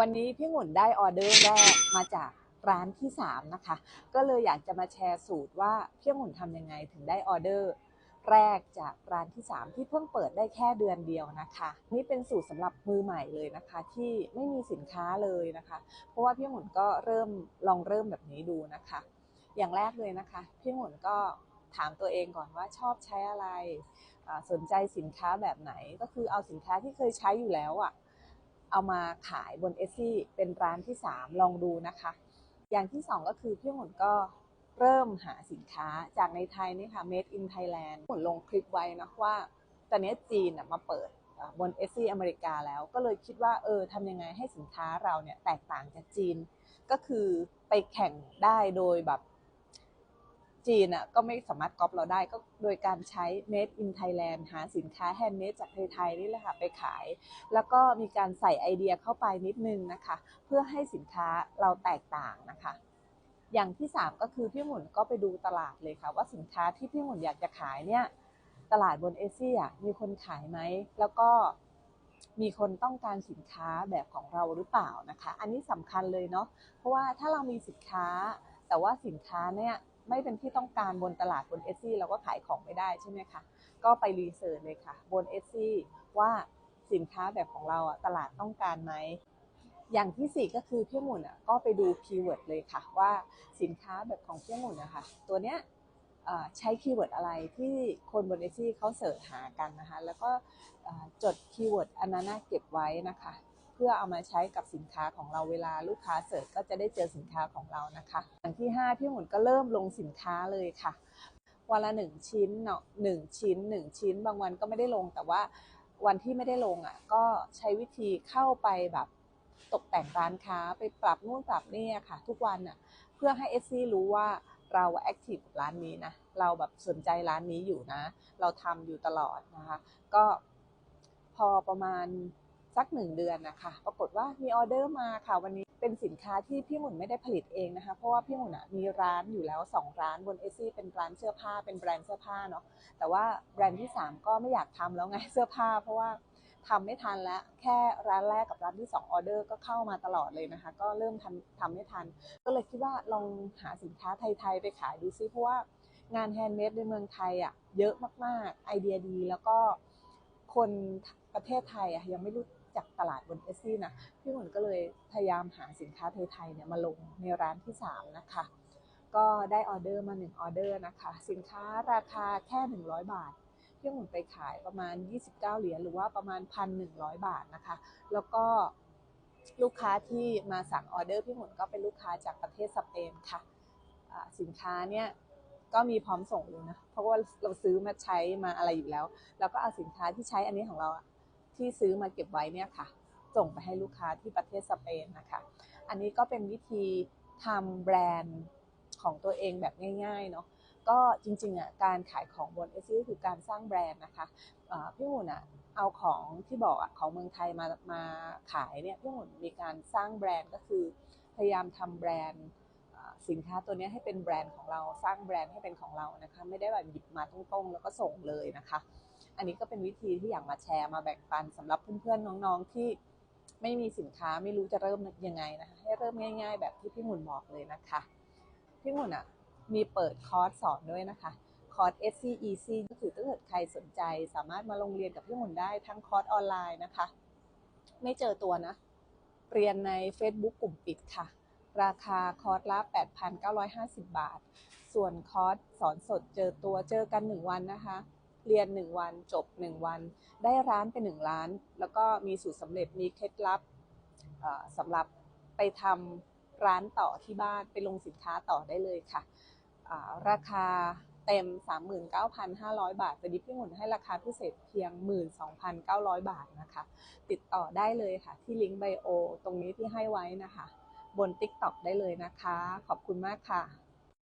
วันนี้พี่หมุนได้ออเดอร์แรกมาจากร้านที่ 3 นะคะ ก็เลยอยากจะมาแชร์สูตรว่าพี่หมุนทำยังไงถึงได้ออเดอร์แรกจากร้านที่ 3 ที่เพิ่งเปิดได้แค่เดือนเดียวนะคะ นี่เป็นสูตรสำหรับมือใหม่เลยนะคะ ที่ไม่มีสินค้าเลยนะคะ เพราะว่าพี่หมุนก็เริ่มลองเริ่มแบบนี้ดูนะคะ อย่างแรกเลยนะคะ พี่หมุนก็ถามตัวเองก่อนว่าชอบใช้อะไรสนใจสินค้าแบบไหนก็คือเอาสินค้าที่เคยใช้อยู่แล้วอะ เอามาขายบนเอซี่เป็นร้านที่ 3 ลองดูนะคะ อย่างที่ 2 ก็คือพี่หมุนก็เริ่มหาสินค้าจากในไทยนี่ค่ะ Made in Thailand หมุนลงคลิปไว้นะว่า ตอนนี้จีนน่ะมาเปิดบนเอซี่อเมริกาแล้วก็เลยคิดว่าเออทำยังไงให้สินค้าเราเนี่ยแตกต่างจากจีน ก็คือไปแข่งได้โดยแบบ จีนอะก็ไม่สามารถก๊อปเราได้ก็โดยการใช้ Made in Thailand หาสินค้าแฮนด์เมดจากไทยๆนี่แหละค่ะไปขาย แล้วก็มีการใส่ไอเดียเข้าไปนิดนึงนะคะ เพื่อให้สินค้าเราแตกต่างนะคะ อย่างที่ 3 ก็คือพี่หมุนก็ไปดูตลาดเลยค่ะ ว่าสินค้าที่พี่หมุนอยากจะขายเนี่ยตลาดบนเอเชียมีคนขายไหม แล้วก็มีคนต้องการสินค้าแบบของเราหรือเปล่านะคะ อันนี้สำคัญเลยเนาะเพราะว่าถ้าเรามีสินค้าแต่ว่าสินค้าเนี่ย ไม่เป็นที่ต้องการบนตลาดบนเอซี่เราก็ขายของไม่ได้ใช่ไหมคะ ก็ไปรีเสิร์ชเลยค่ะ บนเอซี่ว่าสินค้าแบบของเราอะตลาดต้องการไหม อย่างที่ 4 ก็คือพี่หมุนอะก็ไปดูคีย์เวิร์ดเลยค่ะ ว่าสินค้าแบบของพี่หมุนนะคะตัวเนี้ยใช้คีย์เวิร์ดอะไรที่คนบนเอซี่เขาเสิร์ชหากันนะคะ แล้วก็จดคีย์เวิร์ดอันนั้นเก็บไว้นะคะ เพื่อเอามาใช้กับสินค้าของเราเวลาลูกค้าเสิร์ชก็จะได้เจอสินค้าของเรานะคะอย่างที่ 5 พี่หมุนก็เริ่มลงสินค้าเลยค่ะวันละหนึ่งชิ้นเนาะหนึ่งชิ้นหนึ่งชิ้น บางวันก็ไม่ได้ลง แต่ว่าวันที่ไม่ได้ลงอะก็ใช้วิธีเข้าไปแบบตกแต่งร้านค้าไปปรับนู่นปรับนี่ค่ะ ทุกวันอะเพื่อให้เอซี่รู้ว่าเราแอคทีฟกับร้านนี้นะเราแบบสนใจร้านนี้อยู่นะ เราทำอยู่ตลอดนะคะ ก็พอประมาณ สักหนึ่งเดือนนะคะปรากฏว่ามีออเดอร์มาค่ะวันนี้เป็นสินค้าที่พี่หมุนไม่ได้ผลิตเองนะคะ เพราะว่าพี่หมุนมีร้านอยู่แล้ว 2 ร้านบนเอซี่เป็นร้านเสื้อผ้าเป็นแบรนด์เสื้อผ้าเนาะแต่ว่าแบรนด์ที่ 3 ก็ไม่อยากทำแล้วไงเสื้อผ้า เพราะว่าทำไม่ทันแล้วแค่ร้านแรกกับร้านที่2ออเดอร์ก็เข้ามาตลอดเลยนะคะ ก็เริ่มทำทำไม่ทัน ก็เลยคิดว่าลองหาสินค้าไทยๆไปขายดูซิเพราะว่างานแฮนด์เมดในเมืองไทยอะเยอะมากๆไอเดียดีแล้วก็คนประเทศไทยอะยังไม่รู้ จักตลาดบนเอซี่นะพี่หมุนก็เลยพยายามหาสินค้าไทยๆเนี่ยมาลงในร้านที่ 3 นะคะ ก็ได้ออเดอร์มา 1 ออเดอร์นะคะ สินค้าราคาแค่ 100 บาทพี่หมุนไปขายประมาณ 29 เหรียญหรือว่าประมาณ 1,100 บาทนะคะ แล้วก็ลูกค้าที่มาสั่งออเดอร์พี่หมุนก็เป็นลูกค้าจากประเทศสเปนค่ะสินค้าเนี่ยก็มีพร้อมส่งเลยนะ เพราะว่าเราซื้อมาใช้มาอะไรอยู่แล้ว แล้วก็เอาสินค้าที่ใช้อันนี้ของเรา ที่ซื้อมาเก็บไว้เนี่ยค่ะ ส่งไปให้ลูกค้าที่ประเทศสเปนนะคะ อันนี้ก็เป็นวิธีทำแบรนด์ของตัวเองแบบง่าย ๆเนาะก็จริงๆอะการขายของบนเอซีคือการสร้างแบรนด์นะคะพี่หมุนอะเอาของที่บอกอะของเมืองไทยมามาขายเนี่ยพี่หมุนมีการสร้างแบรนด์ก็คือ พยายามทำแบรนด์สินค้าตัวนี้ให้เป็นแบรนด์ของเราสร้างแบรนด์ให้เป็นของเรานะคะ ไม่ได้แบบหยิบมาตรงๆแล้วก็ส่งเลยนะคะ อันนี้ก็เป็นวิธีที่อยากมาแชร์มาแบ่งปันสำหรับเพื่อนๆน้องๆที่ไม่มีสินค้าไม่รู้จะเริ่มยังไงนะคะให้เริ่มง่าย ๆ แบบที่พี่หมุนบอกเลยนะคะ พี่หมุนอะมีเปิดคอร์สสอนด้วยนะคะคอร์ส SCEC ก็คือถ้าเกิดใครสนใจ สามารถมาลงเรียนกับพี่หมุนได้ทั้งคอร์สออนไลน์นะคะ ไม่เจอตัวนะ เรียนใน Facebook กลุ่มปิดค่ะ ราคาคอร์สละ 8,950 บาท ส่วนคอร์สสอนสดเจอตัวเจอกัน 1 วันนะคะ เรียน 1 วันจบ 1 วัน ได้ร้านเป็น1ล้าน แล้วก็มีสูตรสำเร็จมีเคล็ดลับสำหรับไปทำร้านต่อที่บ้านไปลงสินค้าต่อได้เลยค่ะ ราคาเต็ม 39,500 บาทแต่ดิพี่หมุนให้ราคาพิเศษเพียง 12,900 บาทนะคะ ติดต่อได้เลยค่ะ ที่ลิงก์ไบโอตรงนี้ที่ให้ไว้นะคะ บน TikTok ได้เลยนะคะ ขอบคุณมากค่ะ